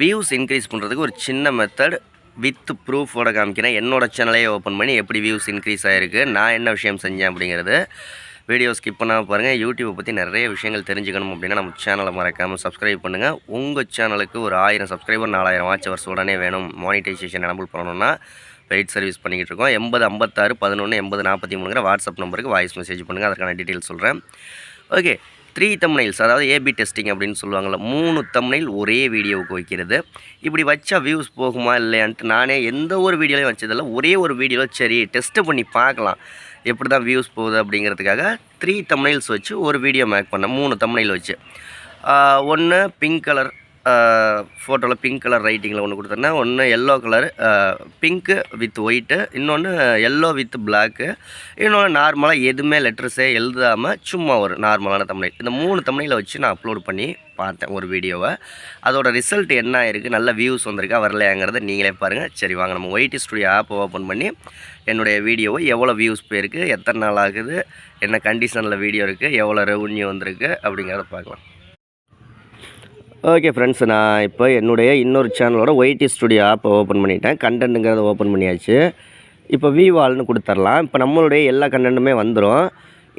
Views increase பண்ணுறதுக்கு ஒரு சின்ன மெத்தட் வித் ப்ரூஃபோட காமிக்கிறேன். என்னோட சேனலையே ஓப்பன் பண்ணி எப்படி வியூஸ் இன்க்ரீஸ் ஆகிருக்கு நான் என்ன விஷயம் செஞ்சேன் அப்படிங்கிறது வீடியோ ஸ்கிப் பண்ணாமல் பாருங்கள் யூடியூப்பை பற்றி நிறைய விஷயங்கள் தெரிஞ்சுக்கணும் அப்படின்னா நம்ம சேனலை மறக்காமல் சப்ஸ்கிரைப் பண்ணுங்கள் உங்கள் சேனலுக்கு ஒரு ஆயிரம் சப்ஸ்கிரைபர் நாலாயிரம் வாட்ச் ஹவர்ஸ் உடனே வேணும். மானிட்டைசேஷன் எனபிள் பண்ணணும்னா பெய்ட் சர்வீஸ் பண்ணிக்கிட்டு இருக்கோம். எண்பது ஐம்பத்தாறு பதினொன்று எண்பது நாற்பத்தி மூணுங்கிற வாட்ஸ்அப் நம்பருக்கு வாய்ஸ் மெசேஜ் பண்ணுங்கள் அதற்கான டீட்டெயில் சொல்கிறேன் ஓகே த்ரீ தம்னைல்ஸ் அதாவது ஏபி டெஸ்டிங் அப்படின்னு சொல்லுவாங்கள்ல மூணு தம்னைல் ஒரே வீடியோவுக்கு வைக்கிறது. இப்படி வச்சா வியூஸ் போகுமா இல்லையான்ட்டு நானே எந்த ஒரு வீடியோலையும் வச்சதில்ல. ஒரே ஒரு வீடியோவில் சரி டெஸ்ட்டு பண்ணி பார்க்கலாம். எப்படி தான் வியூஸ் போகுது அப்படிங்கிறதுக்காக த்ரீ தம்னைல்ஸ் வச்சு ஒரு வீடியோ மேக் பண்ணேன் மூணு தம்னைல் வச்சு. ஒன்று பிங்க் கலர் ஃபோட்டோவில் பிங்க் கலர் ரைட்டிங்கில் ஒன்று கொடுத்துருந்தேன் ஒன்று yellow colour pink with white இன்னொன்று எல்லோ வித் பிளாக்கு இன்னொன்று நார்மலாக எதுவுமே லெட்டர்ஸே எழுதாமல் சும்மா ஒரு நார்மலான தமிழ் இந்த மூணு தமிழில் வச்சு நான் அப்லோட் பண்ணி பார்த்தேன் ஒரு வீடியோவை அதோடய ரிசல்ட் என்ன ஆயிருக்கு நல்ல வியூஸ் வந்திருக்கா வரலையாங்கிறத நீங்களே பாருங்கள் சரி வாங்க நம்ம ஒயிட் ஸ்டுடியோ ஆப் ஓப்பன் பண்ணி என்னுடைய வீடியோவை எவ்வளோ வியூஸ் போயிருக்கு எத்தனை நாள் ஆகுது என்ன கண்டிஷனில் வீடியோ இருக்குது எவ்வளோ ரெவன்யூ வந்திருக்கு அப்படிங்கிறத பார்க்கலாம். ஓகே ஃப்ரெண்ட்ஸ் நான் இப்போ என்னுடைய இன்னொரு சேனலோட ஒய்டி ஸ்டுடியோ ஆப்பை ஓப்பன் பண்ணிட்டேன். கண்டென்ட்டுங்கிறத ஓப்பன் பண்ணியாச்சு. இப்போ விவால்னு கொடுத்துர்லாம். இப்போ நம்மளுடைய எல்லா கண்டென்ட்டுமே வந்துடும்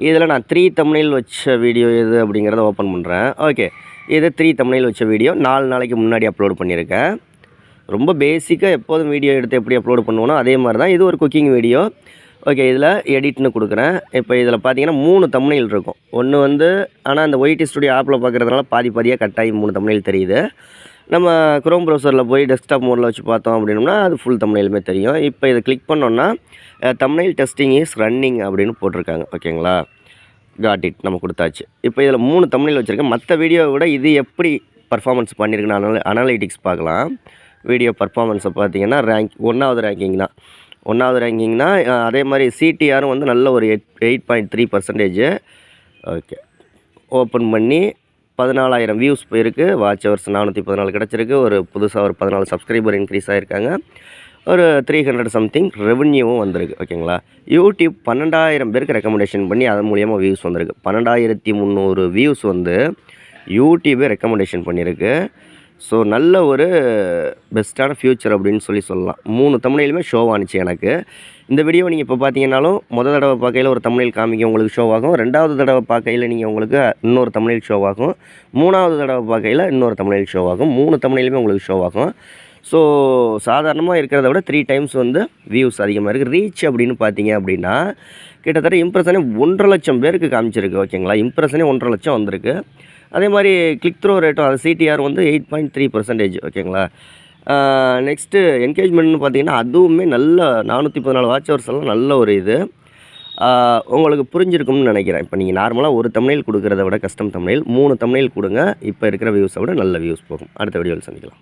இதில் நான் த்ரீ தமிழில் வச்ச வீடியோ எது அப்படிங்கிறத ஓப்பன் பண்ணுறேன் ஓகே இது த்ரீ தமிழில் வச்ச வீடியோ நாலு நாளைக்கு முன்னாடி அப்லோட் பண்ணியிருக்கேன். ரொம்ப பேசிக்காக எப்போதும் வீடியோ எடுத்து எப்படி அப்லோட் பண்ணுவோனோ அதே மாதிரி தான் இது ஒரு குக்கிங் வீடியோ ஓகே இதில் எடிட்னு கொடுக்குறேன். இப்போ இதில் பார்த்தீங்கன்னா மூணு தம்னைல் இருக்கும். ஒன்று வந்து ஆனால் அந்த ஒயிட்டி ஸ்டுடியோ ஆப்பில் பார்க்குறதுனால பாதி பாதியாக கட்டாயி மூணு தம்னைல் தெரியுது. நம்ம குரோம் ப்ரௌசரில் போய் டெஸ்க்டாப் மோடில் வச்சு பார்த்தோம் அப்படின்னா அது ஃபுல் தம்னைலுமே தெரியும். இப்போ இதை கிளிக் பண்ணோன்னா தம்னைல் டெஸ்டிங் இஸ் ரன்னிங் அப்படின்னு போட்டிருக்காங்க. ஓகேங்களா? காட் இட் நம்ம கொடுத்தாச்சு. இப்போ இதில் மூணு தமிழில் வச்சுருக்கேன். மற்ற வீடியோவை விட இது எப்படி பர்ஃபார்மன்ஸ் பண்ணியிருக்குன்னு அனல் அனாலிட்டிக்ஸ் பார்க்கலாம். வீடியோ பர்ஃபார்மன்ஸை பார்த்தீங்கன்னா ரேங்க் ஒன்றாவது ரேங்கிங் தான். ஒன்றாவது ரேங்கிங்னா அதே மாதிரி சிடிஆரும் வந்து நல்ல ஒரு eight eight point three percentage okay. Open பண்ணி பதினாலாயிரம் வியூஸ் போயிருக்கு. வாட்ச் ஹவர்ஸ் நானூற்றி பதினாலு கிடச்சிருக்கு. ஒரு புதுசாக ஒரு பதினாலு சப்ஸ்கிரைபர் இன்க்ரீஸ் ஆகிருக்காங்க ஒரு த்ரீ ஹண்ட்ரட் சம்திங் ரெவன்யூவும் வந்திருக்கு. ஓகேங்களா? யூடியூப் பன்னெண்டாயிரம் பேருக்கு ரெக்கமெண்டேஷன் பண்ணி அதன் மூலியமாக வியூஸ் வந்திருக்கு. பன்னெண்டாயிரத்தி முந்நூறு வியூஸ் வந்து யூடியூபே ரெக்கமெண்டேஷன் பண்ணியிருக்கு. ஸோ நல்ல ஒரு பெஸ்ட்டான ஃப்யூச்சர் அப்படின்னு சொல்லி சொல்லலாம். மூணு தமிழிலுமே ஷோவானுச்சு எனக்கு. இந்த வீடியோ நீங்கள் இப்போ பார்த்தீங்கன்னாலும் முதல் தடவை பார்க்கையில் ஒரு தமிழில் காமிக்க உங்களுக்கு ஷோ ஆகும். ரெண்டாவது தடவை பார்க்கையில் நீங்கள் உங்களுக்கு இன்னொரு தமிழில் ஷோவாகும் மூணாவது தடவை பார்க்கையில் இன்னொரு தமிழில் ஷோ ஆகும். மூணு தமிழிலுமே உங்களுக்கு ஷோவாகும் ஸோ சாதாரணமாக இருக்கிறத விட த்ரீ டைம்ஸ் வந்து வியூஸ் அதிகமாக இருக்குது ரீச் அப்படின்னு பார்த்தீங்க அப்படின்னா கிட்டத்தட்ட இம்ப்ரெஷனே ஒன்றரை லட்சம் பேருக்கு காமிச்சிருக்கு ஓகேங்களா இம்ப்ரெஷனே ஒன்றரை லட்சம் வந்திருக்கு. அதே மாதிரி கிளிக் த்ரோ ரேட்டும் அது சிடிஆர் வந்து எயிட் பாயிண்ட் த்ரீ பர்சன்டேஜ் ஓகேங்களா நெக்ஸ்ட்டு என்கேஜ்மெண்ட்னு பார்த்தீங்கன்னா அதுவுமே நல்ல நானூற்றி பதினாலு வாட்ச் ஹவர்ஸ் எல்லாம் நல்ல ஒரு இது. உங்களுக்கு புரிஞ்சிருக்கும்னு நினைக்கிறேன். இப்போ நீங்கள் நார்மலாக ஒரு தமிழில் கொடுக்குறத விட கஸ்டம் தமிழில் மூணு தமிழில் கொடுங்க. இப்போ இருக்கிற வியூஸை விட நல்ல வியூஸ் போகும். அடுத்த வீடியோவில் சந்திக்கலாம்.